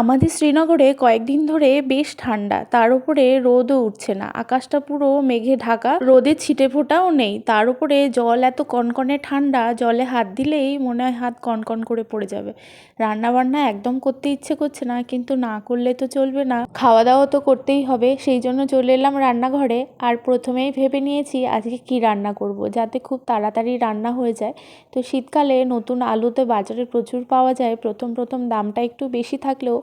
আমাদের শ্রীনগরে কয়েকদিন ধরে বেশ ঠান্ডা। তার উপরে রোদও উঠছে না। আকাশটা পুরো মেঘে ঢাকা। রোদে ছিটে ফোঁটাও নেই। তার উপরে জল এত কনকনে ঠান্ডা, জলে হাত দিলেই মনে হয় হাত কনকন করে পড়ে যাবে। রান্না বান্না একদম করতে ইচ্ছে করছে না, কিন্তু না করলে তো চলবে না। খাওয়া দাওয়া তো করতেই হবে। সেই জন্য চলে এলাম রান্নাঘরে। আর প্রথমেই ভেবে নিয়েছি আজকে কি রান্না করব, যাতে খুব তাড়াতাড়ি রান্না হয়ে যায়। তো শীতকালে নতুন আলুতে বাজারে প্রচুর পাওয়া যায়। প্রথম প্রথম দামটা একটু বেশি থাকলেও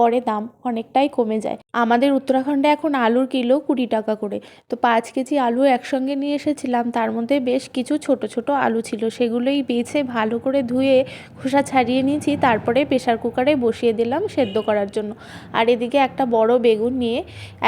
পরে দাম অনেকটাই কমে যায়। আমাদের উত্তরাখণ্ডে এখন আলুর কিলো কুড়ি টাকা করে। তো পাঁচ কেজি আলু একসঙ্গে নিয়ে এসেছিলাম, তার মধ্যে বেশ কিছু ছোট ছোট আলু ছিল। সেগুলোই বেছে ভালো করে ধুয়ে খোসা ছাড়িয়ে নিয়েছি, তারপরে প্রেশার কুকারে বসিয়ে দিলাম সেদ্ধ করার জন্য। আর এদিকে একটা বড় বেগুন নিয়ে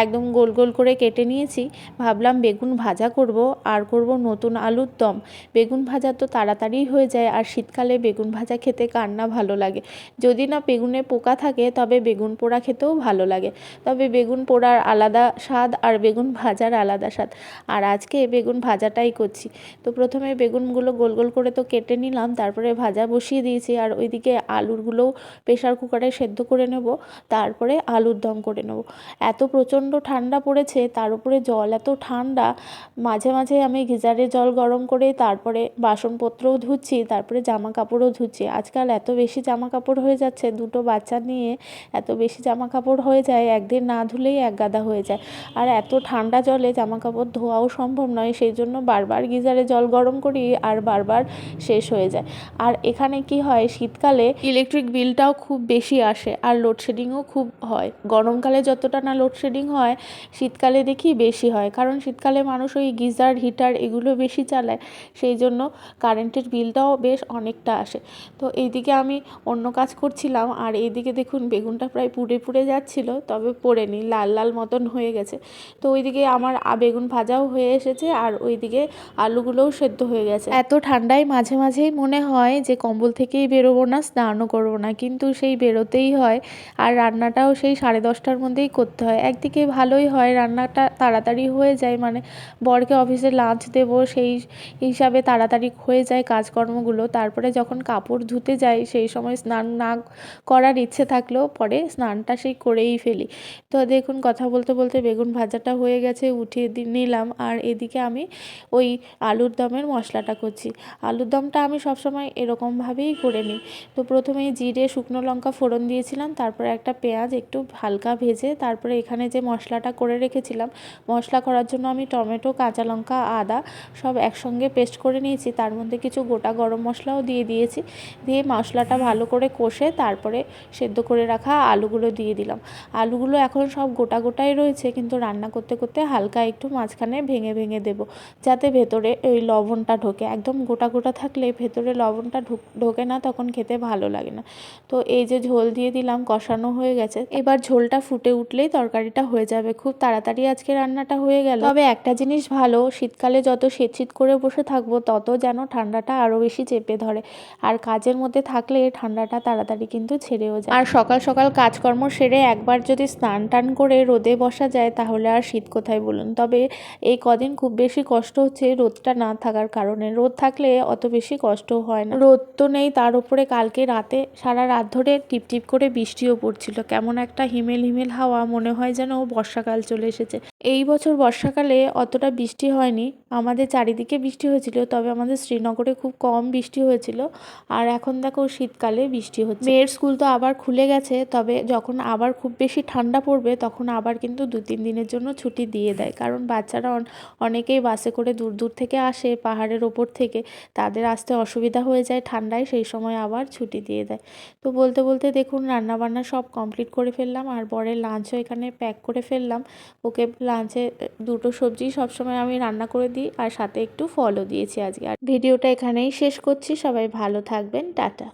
একদম গোল গোল করে কেটে নিয়েছি। ভাবলাম বেগুন ভাজা করব, আর করব নতুন আলুর দম। বেগুন ভাজা তো তাড়াতাড়ি হয়ে যায়, আর শীতকালে বেগুন ভাজা খেতে কার না ভালো লাগে। যদি না বেগুনে পোকা থাকে, তবে বেগুন পোড়া খেতেও ভালো লাগে। তবে বেগুন পোড়ার আলাদা স্বাদ আর বেগুন ভাজার আলাদা স্বাদ। আর আজকে বেগুন ভাজাটাই করছি। তো প্রথমে বেগুনগুলো গোল গোল করে তো কেটে নিলাম, তারপরে ভাজা বসিয়ে দিয়েছি। আর ওইদিকে আলুরগুলোও প্রেশার কুকারে সেদ্ধ করে নেব, তারপরে আলুর দম করে নেব। এত প্রচণ্ড ঠান্ডা পড়েছে, তার উপরে জল এত ঠান্ডা, মাঝে মাঝে আমি গিজারে জল গরম করে তারপরে বাসনপত্রও ধুচ্ছি, তারপরে জামা কাপড়ও ধুচ্ছি। আজকাল এত বেশি জামা কাপড় হয়ে যাচ্ছে, দুটো বাচ্চা নিয়ে এত বেশি জামা কাপড় হয়ে যায়, একদিন না ধুলেই এক গাদা হয়ে যায়। আর এত ঠান্ডা জলে জামা কাপড় ধোয়াও সম্ভব নয়, সেই জন্য বারবার গিজারে জল গরম করি আর বারবার শেষ হয়ে যায়। আর এখানে কি হয়, শীতকালে ইলেকট্রিক বিলটাও খুব বেশি আসে আর লোডশেডিংও খুব হয়। গরমকালে যতটা না লোডশেডিং হয়, শীতকালে দেখি বেশি হয়। কারণ শীতকালে মানুষ ওই গিজার, হিটার এগুলো বেশি চালায়, সেই জন্য কারেন্টের বিলটাও বেশ অনেকটা আসে। তো এইদিকে আমি অন্য কাজ করছিলাম, আর এইদিকে দেখুন বেগুনটা প্রায় পুড়ে পুড়ে যাচ্ছিল, তবে পোড়েনি, লাল লাল মতন হয়ে গেছে। তো ওইদিকে আমার বেগুন ভাজাও হয়ে এসেছে আর ওইদিকে আলুগুলোও সেদ্ধ হয়ে গেছে। এত ঠান্ডায় মাঝে মাঝেই মনে হয় যে কম্বল থেকেই বেরোবো না, স্নানও করব না, কিন্তু সেই বেরোতেই হয় আর রান্নাটাও সেই সাড়ে দশটার মধ্যেই করতে হয়। একদিকে ভালোই হয়, রান্নাটা তাড়াতাড়ি হয়ে যায় মানে বরকে অফিসে লাঞ্চ দেবো, সেই হিসাবে তাড়াতাড়ি হয়ে যায় কাজকর্মগুলো। তারপরে যখন কাপড় ধুতে যাই, সেই সময় স্নান না করার ইচ্ছে থাকলেও পরে স্নানটা সেই করেই ফেলি। তো দেখুন, কথা বলতে বলতে বেগুন ভাজাটা হয়ে গেছে, উঠিয়ে নিলাম। আর এদিকে আমি ওই আলুর দমের মশলাটা করছি। আলুর দমটা আমি সবসময় এরকমভাবেই করে নিই। তো প্রথমেই জিরে, শুকনো লঙ্কা ফোড়ন দিয়েছিলাম, তারপরে একটা পেঁয়াজ একটু হালকা ভেজে, তারপরে এখানে যে মশলাটা করে রেখেছিলাম, মশলা করার জন্য আমি টমেটো, কাঁচা লঙ্কা, আদা সব একসঙ্গে পেস্ট করে নিয়েছি। তার মধ্যে কিছু গোটা গরম মশলাও দিয়ে দিয়েছি। দিয়ে মশলাটা ভালো করে কষে, তারপরে সেদ্ধ করে রাখা আলুগুলো দিয়ে দিলাম। আলুগুলো এখন সব গোটা গোটাই রয়েছে, কিন্তু রান্না করতে করতে হালকা একটু মাঝখানে ভেঙে ভেঙে দেব, যাতে ভেতরে ওই লবণটা ঢোকে। একদম গোটা গোটা থাকলে ভেতরে লবণটা ঢুক- না, তখন খেতে ভালো লাগে না। তো এই যে ঝোল দিয়ে দিলাম, কষানো হয়ে গেছে। এবার ঝোলটা ফুটে উঠলেই তরকারিটা হয়ে যাবে। খুব তাড়াতাড়ি আজকে রান্নাটা হয়ে গেল। তবে একটা জিনিস ভালো, শীতকালে যত শীত করে বসে থাকব, তত যেন ঠান্ডাটা আরও বেশি চেপে ধরে। আর কাজের মধ্যে থাকলে ঠান্ডাটা তাড়াতাড়ি কিন্তু ছেড়েও যায়। আর সকাল সকাল কাজকর্ম সেরে একবার যদি স্নান টান করে রোদে বসা যায় তাহলে আর শীত কোথায় বলুন? তবে এই কদিন খুব বেশি কষ্ট হচ্ছে রোদটা না থাকার কারণে। রোদ থাকলে অত বেশি কষ্ট হয় না। রোদ তো নেই তার উপরে কালকে রাতে সারা রাত ধরে টিপটিপ করে বৃষ্টিও পড়ছিল। কেমন একটা হিমেল হিমেল হাওয়া মনে হয় যেন বর্ষাকাল চলে এসেছে। এই বছর বর্ষাকালে অতটা বৃষ্টি হয়নি। আমাদের চারিদিকে বৃষ্টি হয়েছিল, তবে আমাদের শ্রীনগরে খুব কম বৃষ্টি হয়েছিল। আর এখন দেখো শীতকালে বৃষ্টি হচ্ছে। মেয়ের স্কুল তো আবার খুলে গেছে, তবে যখন আবার খুব বেশি ঠান্ডা পড়বে, তখন আবার কিন্তু দু তিন দিনের জন্য ছুটি দিয়ে দেয়। কারণ বাচ্চারা অন- অনেকেই বাসে করে দূর দূর থেকে আসে পাহাড়ের ওপর থেকে। তাদের আসতে অসুবিধা হয়ে যায় ঠান্ডায়, সেই সময় আবার ছুটি দিয়ে দেয়। তো বলতে বলতে দেখুন রান্নাবান্না সব কমপ্লিট করে ফেললাম, আর বরের লাঞ্চও এখানে প্যাক করে ফেললাম। ওকে লাঞ্চে দুটো সবজি সবসময় আমি রান্না করে দিই। আর সাথে একটু ফলও দিয়েছি আজকে। আর ভিডিওটা এখানেই শেষ করছি। সবাই ভালো থাকবেন। টাটা।